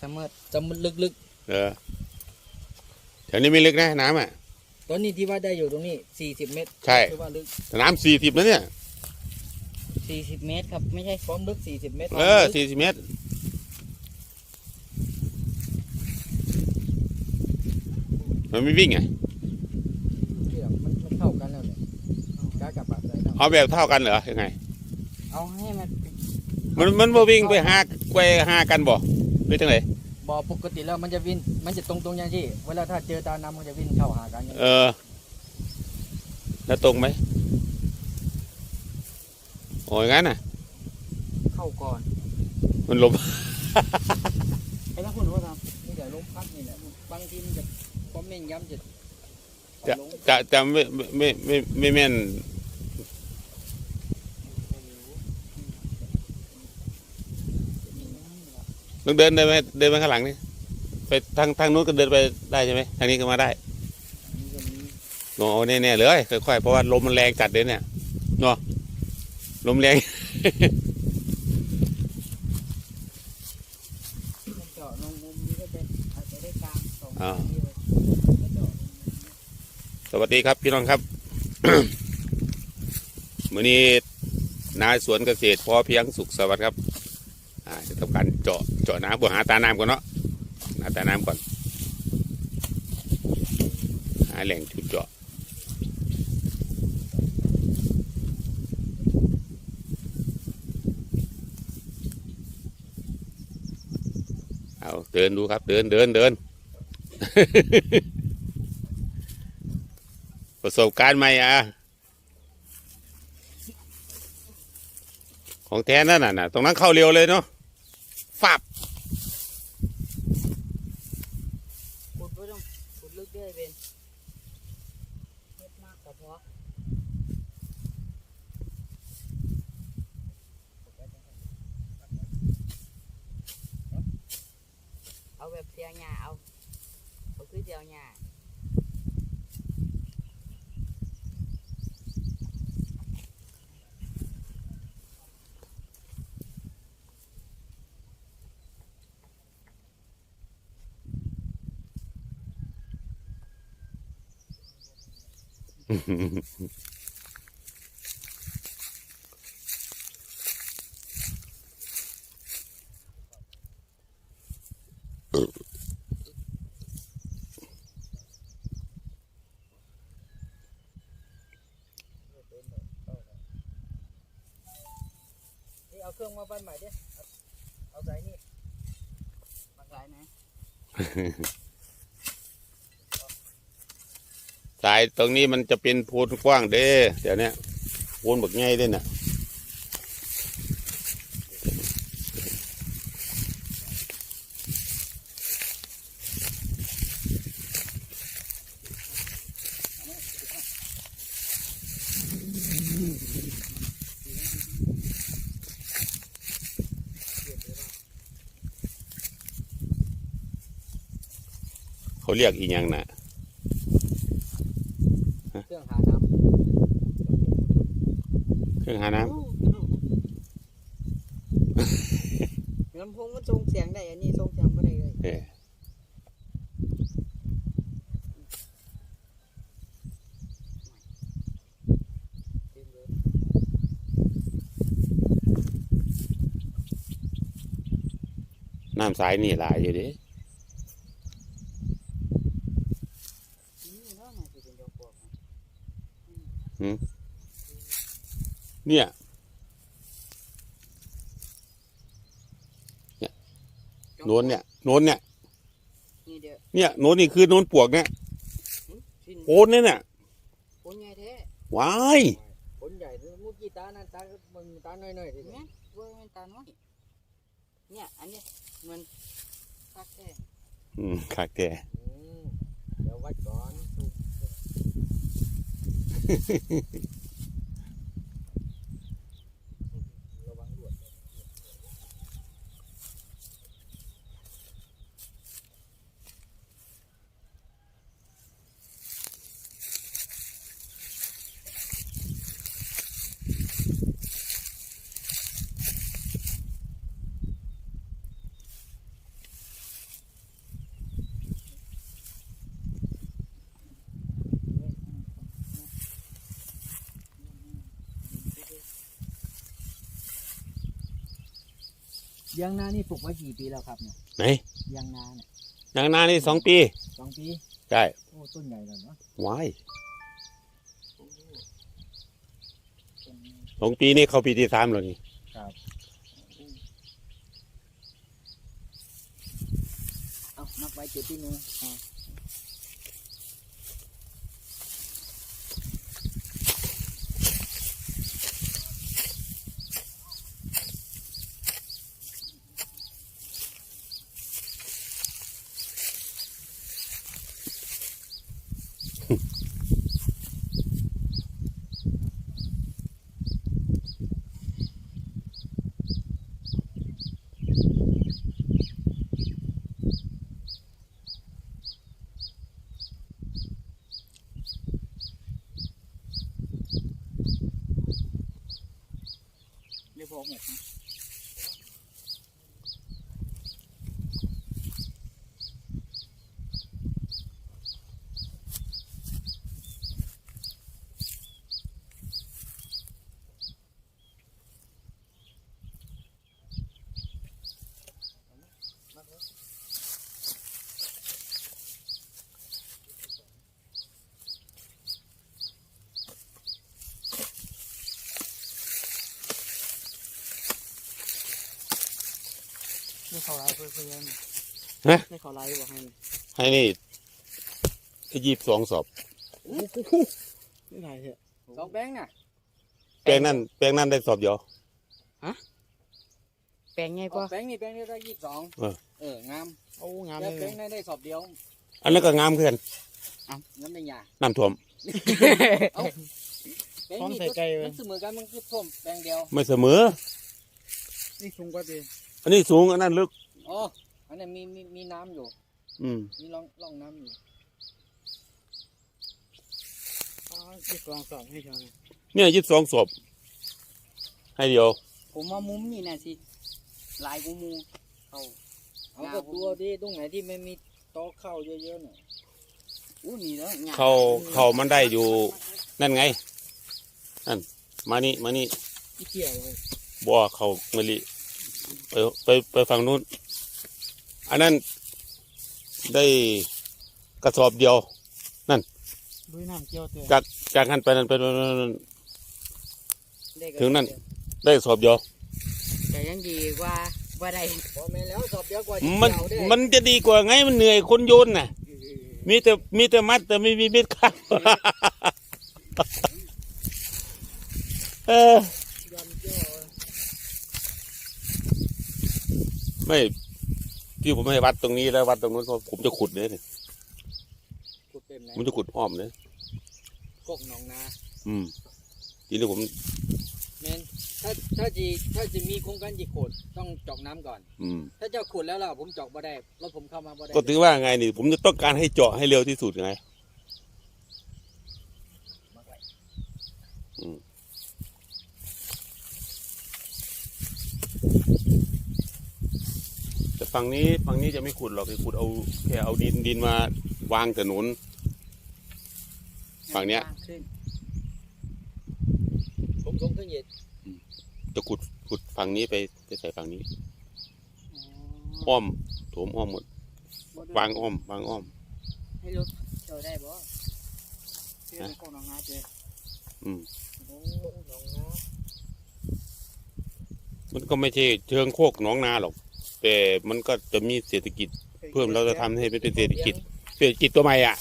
จะมืดจะมืดลึกเออแถวนี้ไม่ลึกนะน้ำอะ ๆตอนนี้ที่ว่าได้อยู่ตรงนี้40เมตรใช่ คือว่าลึกแต่น้ำสี่สิบนะเนี่ย40เมตรครับไม่ใช่ความลึก40เมตรเออสี่สิบเมตร มันไม่วิ่งไงที่แบบมันมันเท่ากันแล้วเนี่ยกากลับแบบไหนแล้วเอาแบบเท่ากันเหรอยังไง เอาให้มันมันมันบ่วิ่งไปหาไปหากันบ่ หรือจังไงบ่อปกติแล้วมันจะวิ่งมันจะตรงตรงๆอย่างที่เวลาถ้าเจอตาน้ำมันจะวิ่งเข้าหากันอย่างเอนี้อแล้วตรงไหมโอ้ยงั้นน่ะ เข้าก่อนมันลมไปแล้วคุณว่าทนี่แต่ลมพัดนี่แหละบางทีมันจะความแม่นย้ำจะจะลงจะจะไม่ไม่ไม่ไม่แม่น ต้องเดินได้ไหมเดินไปข้างหลังนี่ไปทางทางนู้นก็เดินไปได้ใช่ไหมทางนี้ก็มาได้นี่ก็มีโอ้แน่ๆเลยค่อยๆเพราะว่าลมมันแรงจัดเลยเนี่ยเนาะลมแรงำเจาะลงมุมนี้ก็จะอาจจะได้กลางสองอ่านี้เลยแล้วเจาะสวัสดีครับพี่น้องครับมื้อนี้นายสวนเกษตรพอเพียงสุขสวัสดิ์ครับอ่าจะ ทำการเจาะเจาะน้ำบวหาตาน้ำก่อนเนาะหาตาน้ำก่อน หาแหล่งจุดเจาะเอาเดินดูครับ เดินเดินเดินประสบการณ์ใหม่อะของแท้นั่นน่ะนะตรงนั้นเข้าเร็วเลยเนาะ ฝับขุดไว้ต้องขุดลึกด้วยเป็นเม็ดมากก็พอเอาแบบเสียหยาเอาเอาคือเดียหยา เอาเครื่องมาปั้นใหม่ดิ เอาเอาใส่นี่บางหลายนะ สายตรงนี้มันจะเป็นโพูนกว้างเด้เดี๋ยวนี้โพูนบักไงเด้น่ะเขาเรียกอีหยังน่ะ เครื่องหาน้ เครื่องหาน้ ลำโพงมันทรงเสียงได้อันนี้ทรงเสียงไม่ได้เลยำเออำทิ้งเลยน้ำสายนี่หลายอยู่เดินี่เนาะน่าจะเป็นดอกบัวเนี่ยเนี่ย โน้นเนี่ยโน้นเนี่ยนี่เด้อเนี่ยโน้นนี่คือโน้นปวกเนี่ยชิ้นโคนเนี่ยเนี่ยโคนใหญ่แท้ว้ายผลใหญ่เลยมุกี้ตานั่นตามึงตาหน่อยๆดิแม่นเว้ยมันตาน้อยเนี่ยอันนี้เหมันคักแท้อืมคักแต่อืมเดี๋ยววัดก่อน ยางนานี่ปลูกไว้กี่ปีแล้วครับเนี่ยไหนยางนาเนี่ยยางนานี่สองปีสองปีใช่โอ้ต้นใหญ่เลยเนาะว้ายสองปีนี่เข้าปีที่สามแล้วนี่เอานับไว้เจ็ดปีหนึง Mm-hmm. ได้เขาไล่เพื่อนเพื่อนฮะได้เขาไล่บอกให้ให้นี่ยี่สิบสองสอบไม่ได้เถอะสองแบงค์น่ะแปลงนั้นแปลงนั้นได้สอบเดียวแปลงไงอก็อกแบงค์นี่แบงค์นี่ได้ยี่สิบสองเออเอองามโอ้งามแล้วเลแบยงค์นั้นได้สอบเดียว อันนั้นก็งามขึ้นน้ำในยาน้ำท่วมแบงค์นี่มันเสมอกันมันคือท่วมแบงค์เดียว ไม่เสมอนี่สูงกว่าดี อันนี้สูงอันนั้นลึก อ๋อ อันนั้นมีมีมีน้ำอยู่ อืมมีร่องร่องน้ำอยู่อ๋อที่กลองสองให้ชมเนี่ยยี่สิบสองสอบให้เดียว ผมว่ามุมนี่น่ะสิลายกูมูเขาเอาก็ตัวดีตรงไหนที่ไม่มีโต๊ะเข้าเยอะๆหน่อยอู้นี่แล้วหญ้เขาเขามันได้อยู่ นั่นไง นั่น มานี่มานี่ที่เกี่ยวเลยบัวเขามะลิ ไปไปไปฝั่งนู้น อันนั้นได้กระสอบเดียวด้วยน้ำเกี่ยวเตือนจากจากนั้นไปนั้นไปนั้นได้ก็ถึงนั่น ได้กระสอบเดียวแต่ยังดีกว่าว่าได้พอแม่แล้วสอบเดียวกว่ามันเดียวได้มันจะดีกว่าไงมันเหนื่อยคนโยนน่ะ มีแต่มีแต่มัดแต่ไม่มีเม็ดข้าวเออ ยันเจ้า ไม่ที่ผมให้วัดตรงนี้แล้ววัดตรงนู้นเพราะผมจะขุดเลยเนี่ยขุดเต็มไหนผมจะขุดอ้อมเลยกกหนองนาอืมทีนี้ผมเมนถ้าถ้าจีถ้าจะมีโครงการจีขุดต้องเจอกน้ำก่อน อืม ถ้าเจ้าขุดแล้วล่ะผมเจอกบ่ได้แล้วผมเข้ามาบ่ได้ก็ถือว่าไงนี่ผมจะต้องการให้เจาะให้เร็วที่สุดไง อืม แต่ ฝั่งนี้ฝั่งนี้จะไม่ขุดหรอกจะขุดเอาแค่เอาดินดินมาวางถนน ฝั่งเนี้ย ขึ้นผมสงเครื่องเย็นจะขุดขุดฝั่งนี้ไปไปใส่ฝั่งนี้อ๋ออ้อมโถมอ้อมหมดบ่ได้วางอ้อม วางอ้อม ให้รถเที่ยวได้บ่เที่ยวในกองน้องฮาเจออืมโอ้หนองนามันก็ไม่ใช่เชิงโคกหนองนาหรอก แต่มันก็จะมีเศรษฐกิจ เพิ่มเราจะทำให้เป็นเศรษฐกิจ เศรษฐกิจตัวใหม่อะ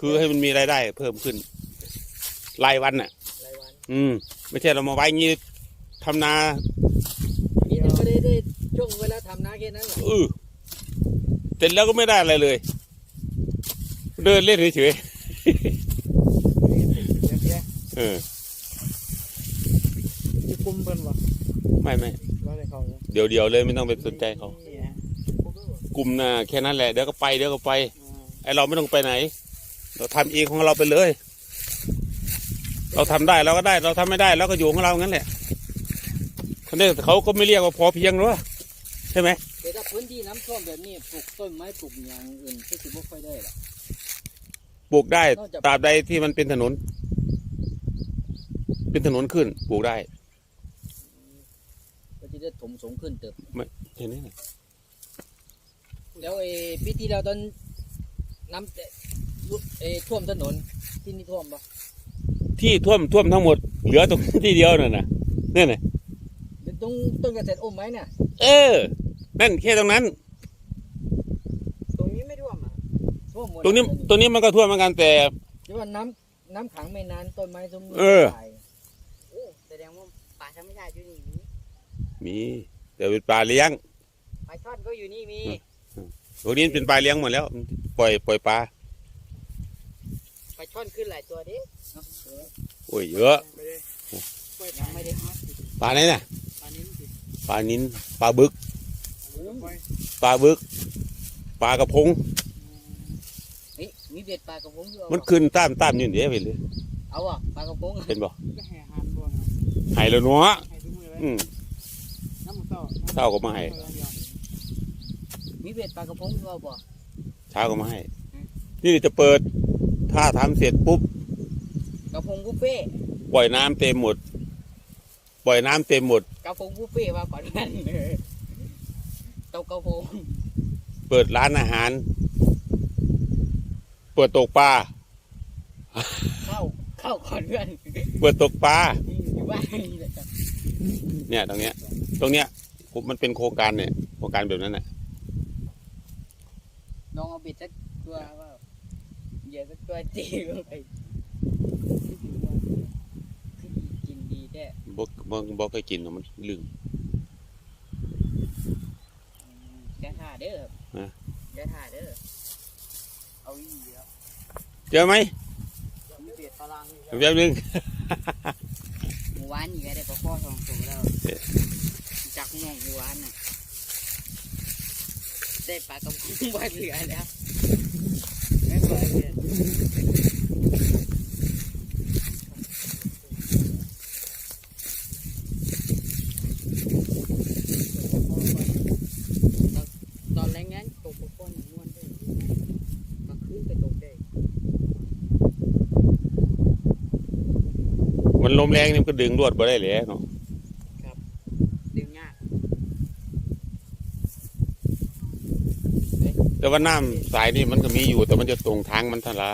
คือให้มันมีรายได้ เพิ่มขึ้น รายวันอะ รายวันอืม ไม่ใช่เรามาไว้งี้ทำนามีแต่ก็ได้ได้ช่วงเวลาทำนาแค่นั้นแหละเออเสร็จแล้วก็ไม่ได้อะไรเลย เดินเล่นเฉยๆเออที่คุมเพิ่นบ่ไม่ ไม่ว่าได้เขาเลยเดี๋ยวเดียวเลยไม่ต้องไปสนใจเขานี่ฮะกลุ่มน่ะแค่นั้นแหละเดี๋ยวก็ไปเดี๋ยวก็ไปอ่าไอเราไม่ต้องไปไหน เราทำเองของเราไปเลย เราทำได้เราก็ได้ เราทำไม่ได้เราก็อยู่ของเรางั้นแหละเขาเนี่ยเขาก็ไม่เรียกว่าพอเพียงหรอใช่ไหมแต่ถ้าพื้นที่น้ำท่วมแบบนี้ปลูกต้นไม้ปลูกอย่างอื่นก็ถือว่ค่อยได้หรอก ปลูกได้นอกจาก ตราบใดที่มันเป็นถนน เป็นถนนขึ้นปลูกได้ จะได้จะถมสูงขึ้นเติบเห็นไหมน่ะแล้วไอ้ปีที่แล้วตอนน้ำเอ่อลุเอ้ท่วมถนนที่นี่ท่วมปะที่ท่วมท่วมทั้งหมด เหลือตรงที่เดียวนั่นน่ะนั่นน่ะเดี๋ยวตรงต้นเกษตรอมไหมเนี่ยเออ นั่นแค่ตรงนั้น ตรงนี้ไม่ท่วมอะท่วมหมดตรงนี้เลยตรงนี้มันก็ท่วมเหมือนกันแต่ที่ว่าน้ำน้ำขังไม่นานต้นไม้ต้นนี้เออ ตาย โอ้แสดงว่าป่าธรรมชาติอยู่นี่มี มีแต่เป็นปลาเลี้ยงปลาช่อนก็อยู่นี่มีพวกนี้เป็นปลาเลี้ยงหมดแล้ว ปล่อยปล่อยปลาปลาช่อนขึ้นหลายตัวดิเนาะเออโอ้ยเยอะไปเลยยังไม่ได้มัดปลาไหนน่ะปลานี้มันติดปลานินปลาบึกไปปลาบึกปลากระพงเฮ้ยมีเบ็ดปลากระพงอยู่เอามันบ่ขึ้นตามตามอยู่เดี๋ยวไปเลยเอาอะปลากระพงเป็นบ่ก็แห่หานบ่นะให้แล้วเนาะให้ทุกมือ เลยอืมน้ำมันเต้าเช้าก็มาให้มีเบ็ดปลากระพงอยู่เอาบ่เช้าก็มาให้นี่จะเปิด ถ้าทำเสร็จปุ๊บ กระพงบุฟเฟ่ต์ปล่อยน้ำเต็มหมด ปล่อยน้ำเต็มหมด กระพงบุฟเฟ่ต์มาก่อนนั่นเออเต้ากระพงเปิดร้านอาหาร เปิดตกปลา เข้าเข้าก่อนเพื่อนเปิดตกปลา อยู่บ้านนี่แหละครับเนี่ยตรงเนี้ย ตรงเนี้ย มันเป็นโครงการเนี่ยโครงการแบบนั้นน่ะน้องเอาเบ็ดสักตัวว่าเหยื่อสักตัวตีลงไปกินดีแท้บ่บ่บ่เคยกินหรอกมันลืมแค่ท่าเด้อฮะแค่ท่าเด้อเอาอีกแล้วเจอไหมมีเบ็ดปลาลังนี่แป๊บนึง หมู่บ้านนี่ก็ได้ปลาข้อสองตัวแล้ว เอ๊ะจากหมองหมู่บ้านน่ะได้ปลากระพงบ้านเหลือแล้วไม่ไหวเลยตอนแรงงานตกปลาข้อหนึ่งม้วนได้กลางคืนก็ตกได้มันลมแรงนี่มันก็ดึงรวดบ่ได้แล้วเนาะ ดึงยาก แต่ว่าน้ำสายนี่มันก็มีอยู่แต่มันจะตรงทางมันทะละ